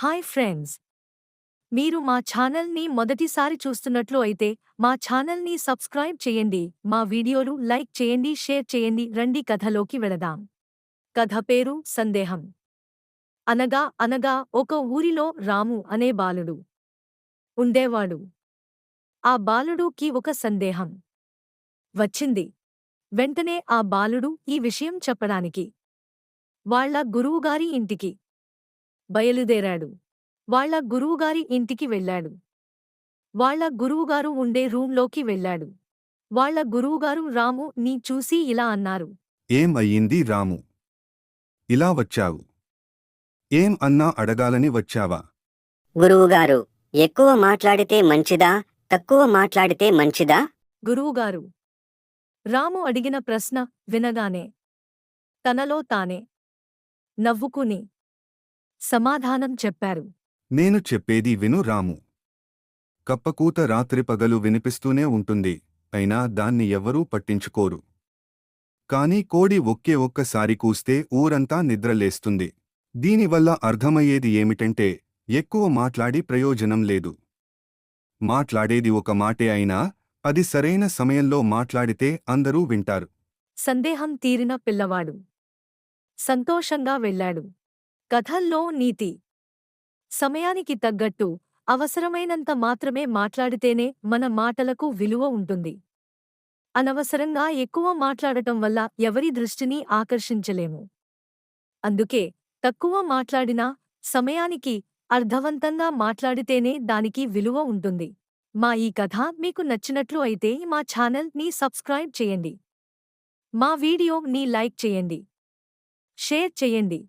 Hi friends. మీరు మా ఛానల్ని మొదటిసారి చూస్తున్నట్లు అయితే మా ఛానల్ని సబ్స్క్రైబ్ చేయండి. మా వీడియోలు లైక్ చేయండి షేర్ చేయండి. రండి కథలోకి వెళదాం. కథ పేరు సందేహం. అనగా అనగా ఒక ఊరిలో రాము అనే బాలుడు ఉండేవాడు. ఆ బాలుడుకి ఒక సందేహం వచ్చింది. వెంటనే ఆ బాలుడు ఈ విషయం చెప్పడానికి వాళ్ళ గురువుగారి ఇంటికి బయలుదేరాడు. వాళ్ళ గురువుగారి ఇంటికి వెళ్ళాడు. వాళ్ళ గురువుగారు ఉండే రూంలోకి వెళ్ళాడు. వాళ్ళ గురువుగారు రాము నీ చూసి ఇలా అన్నారు. ఏం అయ్యింది రాము? ఇలా వచ్చావు. ఏం అన్నా అడగాలని వచ్చావా? గురువుగారు ఎక్కువ మాట్లాడితే మంచిదా? తక్కువ మాట్లాడితే మంచిదా? గురువుగారు రాము అడిగిన ప్రశ్న వినగానే తనలో తానే. నవ్వుకుని సమాధానం చెప్పారు. నేను చెప్పేది విను రాము. కప్పకూత రాత్రి పగలు వినిపిస్తూనే ఉంటుంది అయినా దాన్ని ఎవ్వరూ పట్టించుకోరు. కాని కోడి ఒక్కే ఒక్కసారి కూస్తే ఊరంతా నిద్రలేస్తుంది. దీనివల్ల అర్థమయ్యేది ఏమిటంటే ఎక్కువ మాట్లాడి ప్రయోజనం లేదు. మాట్లాడేది ఒక మాటే అయినా అది సరైన సమయంలో మాట్లాడితే అందరూ వింటారు. సందేహం తీరిన పిల్లవాడు. సంతోషంగా వెళ్ళాడు. కథల్లో నీతి. సమయానికి తగ్గట్టు అవసరమైనంత మాత్రమే మాట్లాడితేనే మన మాటలకు విలువ ఉంటుంది. అనవసరంగా ఎక్కువ మాట్లాడటం వల్ల ఎవరి దృష్టిని ఆకర్షించలేము. అందుకే తక్కువ మాట్లాడినా సమయానికి అర్థవంతంగా మాట్లాడితేనే దానికి విలువ ఉంటుంది. మా ఈ కథ మీకు నచ్చినట్లు అయితే మా ఛానల్ని సబ్స్క్రైబ్ చేయండి. మా వీడియో నీ లైక్ చేయండి. షేర్ చేయండి.